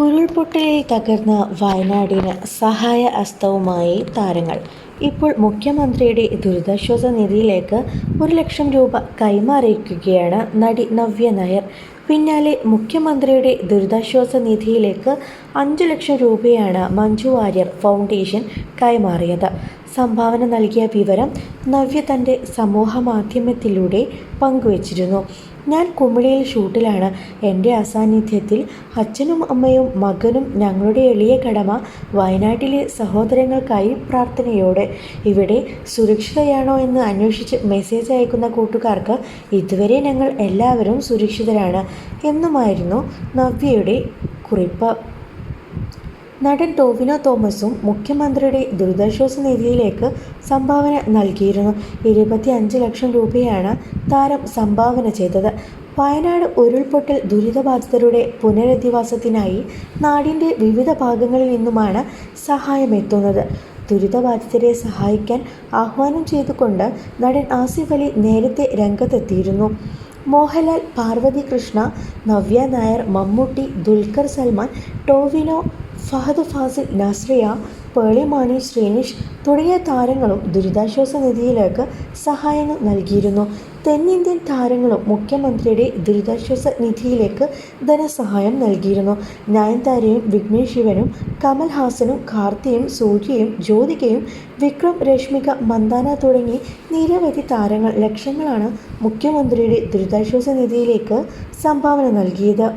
ഉരുൾപൊട്ടലിൽ തകർന്ന വയനാടിന് സഹായ ഹസ്തവുമായി താരങ്ങൾ. ഇപ്പോൾ മുഖ്യമന്ത്രിയുടെ ദുരിതാശ്വാസ നിധിയിലേക്ക് ഒരു ലക്ഷം രൂപ കൈമാറിയിരിക്കുകയാണ് നടി നവ്യ നായർ. പിന്നാലെ മുഖ്യമന്ത്രിയുടെ ദുരിതാശ്വാസ നിധിയിലേക്ക് അഞ്ചു ലക്ഷം രൂപയാണ് മഞ്ജു വാര്യർ ഫൗണ്ടേഷൻ കൈമാറിയത്. സംഭാവന നൽകിയ വിവരം നവ്യ തന്റെ സമൂഹ മാധ്യമത്തിലൂടെ പങ്കുവച്ചിരുന്നു. ഞാൻ കുമിളിയിൽ ഷൂട്ടിലാണ്. എന്റെ അസാന്നിധ്യത്തിൽ അച്ഛനും അമ്മയും മകനും ഞങ്ങളുടെ എളിയ കടമ വയനാട്ടിലെ സഹോദരങ്ങൾക്കായി പ്രാർത്ഥനയോടെ. ഇവിടെ സുരക്ഷിതയാണോ എന്ന് അന്വേഷിച്ച് മെസ്സേജ് അയക്കുന്ന കൂട്ടുകാർക്ക് ഇതുവരെ ഞങ്ങൾ എല്ലാവരും സുരക്ഷിതരാണ് എന്നുമായിരുന്നു നവ്യയുടെ കുറിപ്പ്. നടൻ ടോവിനോ തോമസും മുഖ്യമന്ത്രിയുടെ ദുരിതാശ്വാസ നിധിയിലേക്ക് സംഭാവന നൽകിയിരുന്നു. ഇരുപത്തി അഞ്ച് ലക്ഷം രൂപയാണ് താരം സംഭാവന ചെയ്തത്. വയനാട് ഉരുൾപൊട്ടൽ ദുരിതബാധിതരുടെ പുനരധിവാസത്തിനായി നാടിന്റെ വിവിധ ഭാഗങ്ങളിൽ നിന്നുമാണ് സഹായമെത്തുന്നത്. ദുരിതബാധിതരെ സഹായിക്കാൻ ആഹ്വാനം ചെയ്തുകൊണ്ട് നടൻ ആസിഫ് അലി നേരത്തെ രംഗത്തെത്തിയിരുന്നു. മോഹൻലാൽ പാർവതി കൃഷ്ണ നവ്യ നായർ മമ്മൂട്ടി ദുൽഖർ സൽമാൻ ടോവിനോ ഫഹദ് ഫാസിൽ നസ്രിയ പേളിമാണി ശ്രീനിഷ് തുടങ്ങിയ താരങ്ങളും ദുരിതാശ്വാസ നിധിയിലേക്ക് സഹായങ്ങൾ നൽകിയിരുന്നു. തെന്നിന്ത്യൻ താരങ്ങളും മുഖ്യമന്ത്രിയുടെ ദുരിതാശ്വാസ നിധിയിലേക്ക് ധനസഹായം നൽകിയിരുന്നു. നയൻതാരയും വിഘ്നേഷ് ശിവനും കമൽഹാസനും കാർത്തിയും സൂര്യയും ജ്യോതികയും വിക്രം രശ്മിക മന്ദാന തുടങ്ങി നിരവധി താരങ്ങൾ ലക്ഷങ്ങളാണ് മുഖ്യമന്ത്രിയുടെ ദുരിതാശ്വാസ നിധിയിലേക്ക് സംഭാവന നൽകിയത്.